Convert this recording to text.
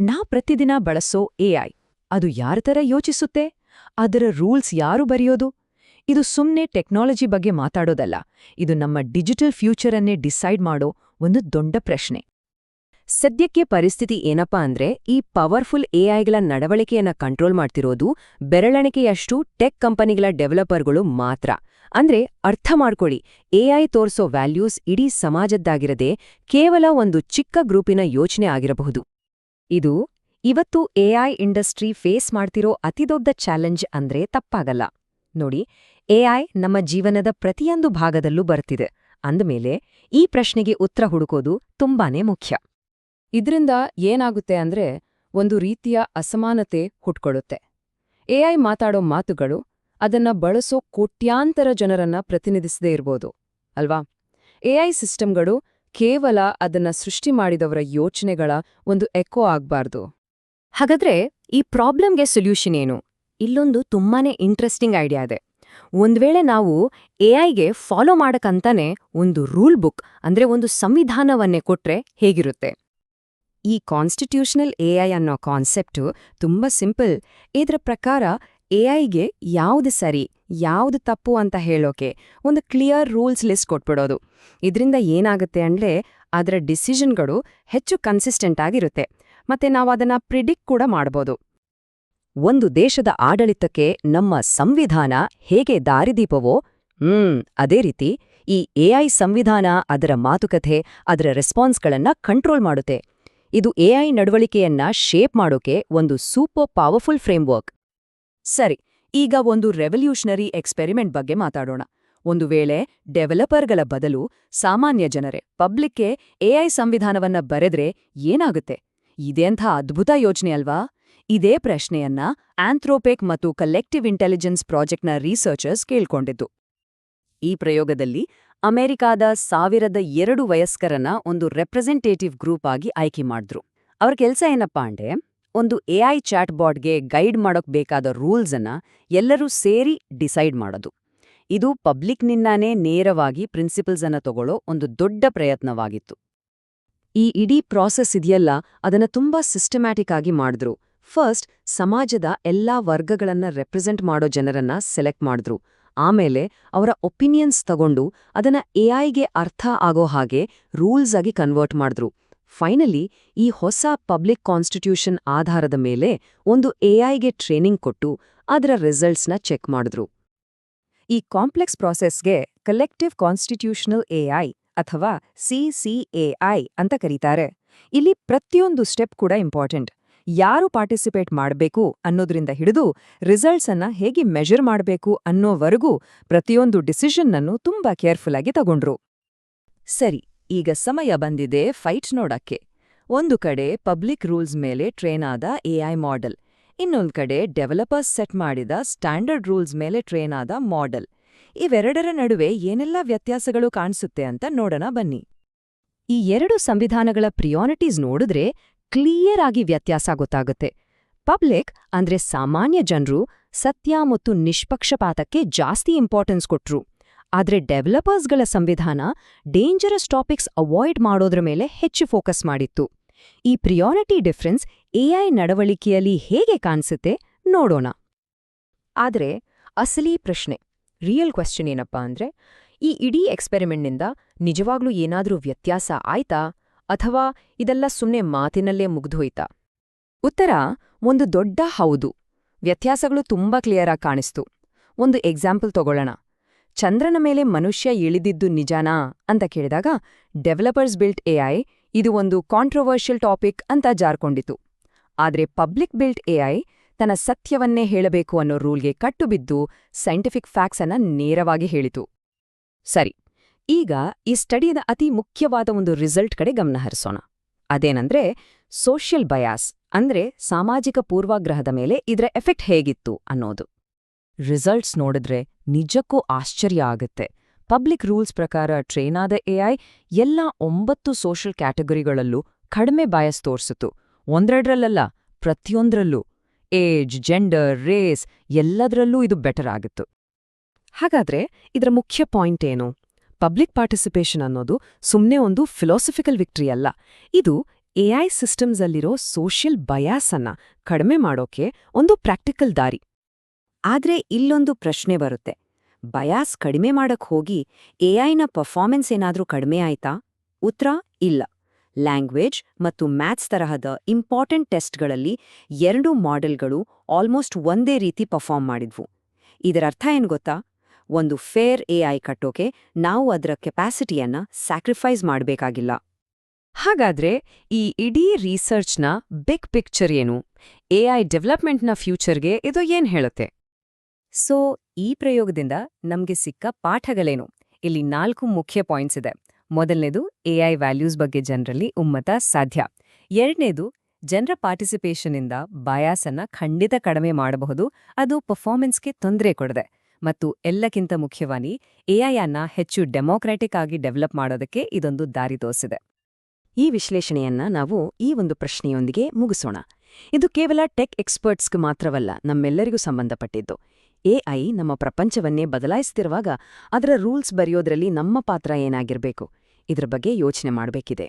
ನಾ ಪ್ರತಿದಿನ ಬಳಸೋ ಎಐ ಅದು ಯಾರ ಥರ ಯೋಚಿಸುತ್ತೆ? ಅದರ ರೂಲ್ಸ್ ಯಾರು ಬರೆಯೋದು? ಇದು ಸುಮ್ಮನೆ ಟೆಕ್ನಾಲಜಿ ಬಗ್ಗೆ ಮಾತಾಡೋದಲ್ಲ. ಇದು ನಮ್ಮ ಡಿಜಿಟಲ್ ಫ್ಯೂಚರನ್ನೇ ಡಿಸೈಡ್ ಮಾಡೋ ಒಂದು ದೊಡ್ಡ ಪ್ರಶ್ನೆ. ಸದ್ಯಕ್ಕೆ ಪರಿಸ್ಥಿತಿ ಏನಪ್ಪಾ ಅಂದ್ರೆ, ಈ ಪವರ್ಫುಲ್ ಎಐಗಳ ನಡವಳಿಕೆಯನ್ನ ಕಂಟ್ರೋಲ್ ಮಾಡ್ತಿರೋದು ಬೆರಳೆಣಿಕೆಯಷ್ಟು ಟೆಕ್ ಕಂಪನಿಗಳ ಡೆವಲಪರ್ಗಳು ಮಾತ್ರ. ಅಂದ್ರೆ ಅರ್ಥ ಮಾಡ್ಕೊಳ್ಳಿ ಎಐ ತೋರ್ಸೋ ವ್ಯಾಲ್ಯೂಸ್ ಇಡೀ ಸಮಾಜದ್ದಾಗಿರದೆ ಕೇವಲ ಒಂದು ಚಿಕ್ಕ ಗ್ರೂಪಿನ ಯೋಚನೆ ಆಗಿರಬಹುದು. ಇದು ಇವತ್ತು ಎಐ ಇಂಡಸ್ಟ್ರಿ ಫೇಸ್ ಮಾಡ್ತಿರೋ ಅತಿದೊಡ್ಡ ಚಾಲೆಂಜ್ ಅಂದ್ರೆ ತಪ್ಪಾಗಲ್ಲ. ನೋಡಿ ಎಐ ನಮ್ಮ ಜೀವನದ ಪ್ರತಿಯೊಂದು ಭಾಗದಲ್ಲೂ ಬರ್ತಿದೆ. ಅಂದಮೇಲೆ ಈ ಪ್ರಶ್ನೆಗೆ ಉತ್ತರ ಹುಡುಕೋದು ತುಂಬಾನೇ ಮುಖ್ಯ. ಇದ್ರಿಂದ ಏನಾಗುತ್ತೆ ಅಂದ್ರೆ ಒಂದು ರೀತಿಯ ಅಸಮಾನತೆ ಹುಟ್ಕೊಳ್ಳುತ್ತೆ. ಎಐ ಮಾತಾಡೋ ಮಾತುಗಳು ಅದನ್ನ ಬಳಸೋ ಕೋಟ್ಯಾಂತರ ಜನರನ್ನ ಪ್ರತಿನಿಧಿಸದೇ ಇರ್ಬೋದು, ಅಲ್ವಾ? ಎಐ ಸಿಸ್ಟಮ್ಗಳು ಕೇವಲ ಅದನ್ನ ಸೃಷ್ಟಿ ಮಾಡಿದವರ ಯೋಚನೆಗಳ ಒಂದು ಎಕೋ ಆಗ್ಬಾರ್ದು. ಹಾಗಾದ್ರೆ ಈ ಪ್ರಾಬ್ಲಮ್ಗೆ ಸೊಲ್ಯೂಷನ್ ಏನು? ಇಲ್ಲೊಂದು ತುಂಬಾನೇ ಇಂಟ್ರೆಸ್ಟಿಂಗ್ ಐಡಿಯಾ ಇದೆ. ಒಂದ್ವೇಳೆ ನಾವು ಎಐಗೆ ಫಾಲೋ ಮಾಡಕ್ಕಂತಾನೆ ಒಂದು ರೂಲ್ ಬುಕ್, ಅಂದ್ರೆ ಒಂದು ಸಂವಿಧಾನವನ್ನೇ ಕೊಟ್ರೆ ಹೇಗಿರುತ್ತೆ? ಈ ಕಾನ್ಸ್ಟಿಟ್ಯೂಷನಲ್ ಎಐ ಅನ್ನೋ ಕಾನ್ಸೆಪ್ಟು ತುಂಬಾ ಸಿಂಪಲ್. ಇದರ ಪ್ರಕಾರ ಎಐಗೆ ಯಾವ್ದು ಸರಿ? ಯಾವ್ದು ತಪ್ಪು ಅಂತ ಹೇಳೋಕೆ ಒಂದು ಕ್ಲಿಯರ್ ರೂಲ್ಸ್ ಲಿಸ್ಟ್ ಕೊಟ್ಬಿಡೋದು. ಇದರಿಂದ ಏನಾಗುತ್ತೆ ಅಂದರೆ ಅದರ ಡಿಸಿಷನ್ಗಳು ಹೆಚ್ಚು ಕನ್ಸಿಸ್ಟೆಂಟ್ ಆಗಿರುತ್ತೆ. ಮತ್ತೆ ನಾವು ಅದನ್ನ ಪ್ರಿಡಿಕ್ಟ್ ಕೂಡ ಮಾಡ್ಬೋದು. ಒಂದು ದೇಶದ ಆಡಳಿತಕ್ಕೆ ನಮ್ಮ ಸಂವಿಧಾನ ಹೇಗೆ ದಾರಿದೀಪವೋ ಹ್ಮ್, ಅದೇ ರೀತಿ ಈ ಎಐ ಸಂವಿಧಾನ ಅದರ ಮಾತುಕತೆ, ಅದರ ರೆಸ್ಪಾನ್ಸ್ಗಳನ್ನ ಕಂಟ್ರೋಲ್ ಮಾಡುತ್ತೆ. ಇದು ಎಐ ನಡವಳಿಕೆಯನ್ನ ಶೇಪ್ ಮಾಡೋಕೆ ಒಂದು ಸೂಪರ್ ಪವರ್ಫುಲ್ ಫ್ರೇಮ್ವರ್ಕ್ ಸರಿ ಈಗ ಒಂದು ರೆವಲ್ಯೂಷನರಿ ಎಕ್ಸ್ಪೆರಿಮೆಂಟ್ ಬಗ್ಗೆ ಮಾತಾಡೋಣ. ಒಂದು ವೇಳೆ ಡೆವಲಪರ್ಗಳ ಬದಲು ಸಾಮಾನ್ಯ ಜನರೇ ಪಬ್ಲಿಕ್ಗೆ ಎಐ ಸಂವಿಧಾನವನ್ನ ಬರೆದ್ರೆ ಏನಾಗುತ್ತೆ? ಇದೆಂಥ ಅದ್ಭುತ ಯೋಚನೆ ಅಲ್ವಾ? ಇದೇ ಪ್ರಶ್ನೆಯನ್ನ ಆಂಥ್ರೋಪೆಕ್ ಮತ್ತು ಕಲೆಕ್ಟಿವ್ ಇಂಟೆಲಿಜೆನ್ಸ್ ಪ್ರಾಜೆಕ್ಟ್ನ ರಿಸರ್ಚರ್ಸ್ ಕೇಳ್ಕೊಂಡಿದ್ದು. ಈ ಪ್ರಯೋಗದಲ್ಲಿ ಅಮೆರಿಕಾದ ಸಾವಿರದ ಎರಡು ವಯಸ್ಕರನ್ನ ಒಂದು ರೆಪ್ರೆಸೆಂಟೇಟಿವ್ ಗ್ರೂಪ್ ಆಗಿ ಆಯ್ಕೆ ಮಾಡಿದ್ರು. ಅವ್ರ ಕೆಲ್ಸ ಏನಪ್ಪಾ ಅಂದ್ರೆ ಒಂದು ಎಐ ಚಾಟ್ ಬಾಟ್ಗೆ ಗೈಡ್ ಮಾಡೋಕ್ ಬೇಕಾದ ರೂಲ್ಸ್ ಅನ್ನ ಎಲ್ಲರೂ ಸೇರಿ ಡಿಸೈಡ್ ಮಾಡೋದು. ಇದು ಪಬ್ಲಿಕ್ನಿಂದಾನೇ ನೇರವಾಗಿ ಪ್ರಿನ್ಸಿಪಲ್ಸ್ ಅನ್ನ ತಗೊಳ್ಳೋ ಒಂದು ದೊಡ್ಡ ಪ್ರಯತ್ನವಾಗಿತ್ತು. ಈ ಇಡೀ ಪ್ರಾಸೆಸ್ ಇದೆಯಲ್ಲ, ಅದನ್ನ ತುಂಬಾ ಸಿಸ್ಟಮ್ಯಾಟಿಕ್ ಆಗಿ ಮಾಡಿದ್ರು. ಫಸ್ಟ್, ಸಮಾಜದ ಎಲ್ಲಾ ವರ್ಗಗಳನ್ನ ರೆಪ್ರೆಸೆಂಟ್ ಮಾಡೋ ಜನರನ್ನ ಸೆಲೆಕ್ಟ್ ಮಾಡಿದ್ರು. ಆಮೇಲೆ ಅವರ ಒಪಿನಿಯನ್ಸ್ ತಗೊಂಡು ಅದನ್ನ ಎಐಗೆ ಅರ್ಥ ಆಗೋ ಹಾಗೆ ರೂಲ್ಸ್ ಆಗಿ ಕನ್ವರ್ಟ್ ಮಾಡಿದ್ರು. ಫೈನಲಿ, ಈ ಹೊಸ ಪಬ್ಲಿಕ್ ಕಾನ್ಸ್ಟಿಟ್ಯೂಷನ್ ಆಧಾರದ ಮೇಲೆ ಒಂದು ಎಐಗೆ ಟ್ರೇನಿಂಗ್ ಕೊಟ್ಟು ಅದರ ರಿಸಲ್ಟ್ಸ್ನ ಚೆಕ್ ಮಾಡಿದ್ರು. ಈ ಕಾಂಪ್ಲೆಕ್ಸ್ ಪ್ರಾಸೆಸ್ಗೆ ಕಲೆಕ್ಟಿವ್ ಕಾನ್ಸ್ಟಿಟ್ಯೂಷನಲ್ ಎಐ ಅಥವಾ ಸಿಸಿಎಐ ಅಂತ ಕರೀತಾರೆ. ಇಲ್ಲಿ ಪ್ರತಿಯೊಂದು ಸ್ಟೆಪ್ ಕೂಡ ಇಂಪಾರ್ಟೆಂಟ್. ಯಾರು ಪಾರ್ಟಿಸಿಪೇಟ್ ಮಾಡಬೇಕು ಅನ್ನೋದ್ರಿಂದ ಹಿಡಿದು ರಿಸಲ್ಟ್ಸ್ ಅನ್ನ ಹೇಗೆ ಮೆಜರ್ ಮಾಡಬೇಕು ಅನ್ನೋವರೆಗೂ ಪ್ರತಿಯೊಂದು ಡಿಸಿಷನ್ನನ್ನು ತುಂಬಾ ಕೇರ್ಫುಲ್ಲಾಗಿ ತಗೊಂಡ್ರು. ಸರಿ ಈಗ ಸಮಯ ಬಂದಿದೆ ಫೈಟ್ ನೋಡಕ್ಕೆ. ಒಂದು ಕಡೆ ಪಬ್ಲಿಕ್ ರೂಲ್ಸ್ ಮೇಲೆ ಟ್ರೇನ್ ಆದ ಎಐ ಮಾಡೆಲ್. ಇನ್ನೊಂದು ಕಡೆ ಡೆವಲಪರ್ಸ್ ಸೆಟ್ ಮಾಡಿದ ಸ್ಟ್ಯಾಂಡರ್ಡ್ ರೂಲ್ಸ್ ಮೇಲೆ ಟ್ರೇನ್ ಆದ ಮಾಡೆಲ್. ಇವೆರಡರ ನಡುವೆ ಏನೆಲ್ಲ ವ್ಯತ್ಯಾಸಗಳು ಕಾಣಿಸುತ್ತೆ ಅಂತ ನೋಡೋಣ ಬನ್ನಿ. ಈ ಎರಡು ಸಂವಿಧಾನಗಳ ಪ್ರಿಯಾರಿಟೀಸ್ ನೋಡಿದ್ರೆ ಕ್ಲಿಯರ್ ಆಗಿ ವ್ಯತ್ಯಾಸ ಗೊತ್ತಾಗುತ್ತೆ. ಪಬ್ಲಿಕ್ ಅಂದ್ರೆ ಸಾಮಾನ್ಯ ಜನರು ಸತ್ಯ ಮತ್ತು ನಿಷ್ಪಕ್ಷಪಾತಕ್ಕೆ ಜಾಸ್ತಿ ಇಂಪಾರ್ಟೆನ್ಸ್ ಕೊಟ್ರು. ಆದ್ರೆ ಡೆವಲಪರ್ಸ್ಗಳ ಸಂವಿಧಾನ ಡೇಂಜರಸ್ ಟಾಪಿಕ್ಸ್ ಅವಾಯ್ಡ್ ಮಾಡೋದ್ರ ಮೇಲೆ ಹೆಚ್ಚು ಫೋಕಸ್ ಮಾಡಿತ್ತು. ಈ ಪ್ರಿಯಾರಿಟಿ ಡಿಫ್ರೆನ್ಸ್ ಎಐ ನಡವಳಿಕೆಯಲ್ಲಿ ಹೇಗೆ ಕಾಣಿಸುತ್ತೆ ನೋಡೋಣ. ಆದರೆ ಅಸಲಿ ಪ್ರಶ್ನೆ ರಿಯಲ್ ಕ್ವೆಶ್ಚನ್ ಏನಪ್ಪಾ ಅಂದ್ರೆ, ಈ ಇಡೀ ಎಕ್ಸ್ಪೆರಿಮೆಂಟ್ನಿಂದ ನಿಜವಾಗ್ಲೂ ಏನಾದ್ರೂ ವ್ಯತ್ಯಾಸ ಆಯ್ತಾ? ಅಥವಾ ಇದೆಲ್ಲ ಸುಮ್ಮನೆ ಮಾತಿನಲ್ಲೇ ಮುಗ್ದೋಯ್ತಾ ಉತ್ತರ, ಒಂದು ದೊಡ್ಡ ಹೌದು. ವ್ಯತ್ಯಾಸಗಳು ತುಂಬಾ ಕ್ಲಿಯರ್ ಆಗಿ ಕಾಣಿಸ್ತು. ಒಂದು ಎಕ್ಸಾಂಪಲ್ ತಗೊಳ್ಳೋಣ. ಚಂದ್ರನ ಮೇಲೆ ಮನುಷ್ಯ ಇಳಿದಿದ್ದು ನಿಜಾನಾ ಅಂತ ಕೇಳಿದಾಗ, ಡೆವಲಪರ್ಸ್ ಬಿಲ್ಟ್ ಎಐ ಇದು ಒಂದು ಕಾಂಟ್ರವರ್ಷಿಯಲ್ ಟಾಪಿಕ್ ಅಂತ ಜಾರ್ಕೊಂಡಿತು. ಆದರೆ ಪಬ್ಲಿಕ್ ಬಿಲ್ಟ್ ಎಐ ತನ್ನ ಸತ್ಯವನ್ನೇ ಹೇಳಬೇಕು ಅನ್ನೋ ರೂಲ್ಗೆ ಕಟ್ಟುಬಿದ್ದು ಸೈಂಟಿಫಿಕ್ ಫ್ಯಾಕ್ಟ್ಸ್ ಅನ್ನ ನೇರವಾಗಿ ಹೇಳಿತು. ಸರಿ, ಈಗ ಈ ಸ್ಟಡಿಯದ ಅತಿ ಮುಖ್ಯವಾದ ಒಂದು ರಿಸಲ್ಟ್ ಕಡೆ ಗಮನ ಹರಿಸೋಣ. ಅದೇನಂದ್ರೆ, ಸೋಷಿಯಲ್ ಬಯಾಸ್ ಅಂದ್ರೆ ಸಾಮಾಜಿಕ ಪೂರ್ವಾಗ್ರಹದ ಮೇಲೆ ಇದರ ಎಫೆಕ್ಟ್ ಹೇಗಿತ್ತು ಅನ್ನೋದು. ರಿಸಲ್ಟ್ಸ್ ನೋಡಿದ್ರೆ ನಿಜಕ್ಕೂ ಆಶ್ಚರ್ಯ ಆಗುತ್ತೆ. ಪಬ್ಲಿಕ್ ರೂಲ್ಸ್ ಪ್ರಕಾರ ಟ್ರೇನಾದ ಎಐ ಎಲ್ಲ ಒಂಬತ್ತು ಸೋಷಲ್ ಕ್ಯಾಟಗರಿಗಳಲ್ಲೂ ಕಡಿಮೆ ಬಯಸ್ ತೋರಿಸಿತು. ಒಂದೆರಡರಲ್ಲ ಪ್ರತಿಯೊಂದರಲ್ಲೂ. ಏಜ್, ಜೆಂಡರ್, ರೇಸ್ ಎಲ್ಲದರಲ್ಲೂ ಇದು ಬೆಟರ್ ಆಗಿತ್ತು. ಹಾಗಾದ್ರೆ ಇದರ ಮುಖ್ಯ ಪಾಯಿಂಟ್ ಏನು? ಪಬ್ಲಿಕ್ ಪಾರ್ಟಿಸಿಪೇಷನ್ ಅನ್ನೋದು ಸುಮ್ಮನೆ ಒಂದು ಫಿಲಾಸಫಿಕಲ್ ವಿಕ್ಟ್ರಿ ಅಲ್ಲ. ಇದು ಎಐ ಸಿಸ್ಟಮ್ಸಲ್ಲಿರೋ ಸೋಷಿಯಲ್ ಬಯಾಸನ್ನ ಕಡಿಮೆ ಮಾಡೋಕೆ ಒಂದು ಪ್ರಾಕ್ಟಿಕಲ್ ದಾರಿ. ಆದ್ರೆ ಇಲ್ಲೊಂದು ಪ್ರಶ್ನೆ ಬರುತ್ತೆ. ಬಯಾಸ್ ಕಡಿಮೆ ಮಾಡಕ್ ಹೋಗಿ ಎಐನ ಪರ್ಫಾರ್ಮೆನ್ಸ್ ಏನಾದ್ರೂ ಕಡಿಮೆ ಆಯ್ತಾ? ಉತ್ತರ, ಇಲ್ಲ. ಲ್ಯಾಂಗ್ವೇಜ್ ಮತ್ತು ಮ್ಯಾಥ್ಸ್ ತರಹದ ಇಂಪಾರ್ಟೆಂಟ್ ಟೆಸ್ಟ್ಗಳಲ್ಲಿ ಎರಡು ಮಾಡೆಲ್ಗಳು ಆಲ್ಮೋಸ್ಟ್ ಒಂದೇ ರೀತಿ ಪರ್ಫಾರ್ಮ್ ಮಾಡಿದ್ವು. ಇದರರ್ಥ ಏನು ಗೊತ್ತಾ? ಒಂದು ಫೇರ್ ಎಐ ಕಟ್ಟೋಕೆ ನಾವು ಅದರ ಕೆಪಾಸಿಟಿಯನ್ನ ಸ್ಯಾಕ್ರಿಫೈಸ್ ಮಾಡಬೇಕಾಗಿಲ್ಲ. ಹಾಗಾದ್ರೆ ಈ ಇಡೀ ರಿಸರ್ಚ್ನ ಬಿಗ್ ಪಿಕ್ಚರ್ ಏನು? ಎಐ ಡೆವಲಪ್ಮೆಂಟ್ನ ಫ್ಯೂಚರ್ಗೆ ಇದು ಏನ್ ಹೇಳುತ್ತೆ? ಸೊ, ಈ ಪ್ರಯೋಗದಿಂದ ನಮಗೆ ಸಿಕ್ಕ ಪಾಠಗಳೇನು? ಇಲ್ಲಿ ನಾಲ್ಕು ಮುಖ್ಯ ಪಾಯಿಂಟ್ಸ್ ಇದೆ. ಮೊದಲನೇದು ಎಐ ವ್ಯಾಲ್ಯೂಸ್ ಬಗ್ಗೆ ಜನರಲ್ಲಿ ಉಮ್ಮತ ಸಾಧ್ಯ. ಎರಡನೇದು, ಜನರ ಪಾರ್ಟಿಸಿಪೇಷನ್ನಿಂದ ಬಯಾಸನ್ನ ಖಂಡಿತ ಕಡಿಮೆ ಮಾಡಬಹುದು, ಅದು ಪರ್ಫಾರ್ಮೆನ್ಸ್ಗೆ ತೊಂದರೆ ಕೊಡದೆ. ಮತ್ತು ಎಲ್ಲಕ್ಕಿಂತ ಮುಖ್ಯವಾಗಿ ಐ ಅನ್ನ ಹೆಚ್ಚು ಡೆಮೋಕ್ರಾಟಿಕ್ ಆಗಿ ಡೆವಲಪ್ ಮಾಡೋದಕ್ಕೆ ಇದೊಂದು ದಾರಿ ತೋರಿಸಿದೆ. ಈ ವಿಶ್ಲೇಷಣೆಯನ್ನ ನಾವು ಈ ಒಂದು ಪ್ರಶ್ನೆಯೊಂದಿಗೆ ಮುಗಿಸೋಣ. ಇದು ಕೇವಲ ಟೆಕ್ ಎಕ್ಸ್ಪರ್ಟ್ಸ್ಗೆ ಮಾತ್ರವಲ್ಲ, ನಮ್ಮೆಲ್ಲರಿಗೂ ಸಂಬಂಧಪಟ್ಟಿದ್ದು. ಎಐ ನಮ್ಮ ಪ್ರಪಂಚವನ್ನೇ ಬದಲಾಯಿಸ್ತಿರುವಾಗ ಅದರ ರೂಲ್ಸ್ ಬರೆಯೋದ್ರಲ್ಲಿ ನಮ್ಮ ಪಾತ್ರ ಏನಾಗಿರಬೇಕು? ಇದ್ರ ಬಗ್ಗೆ ಯೋಚನೆ ಮಾಡಬೇಕಿದೆ.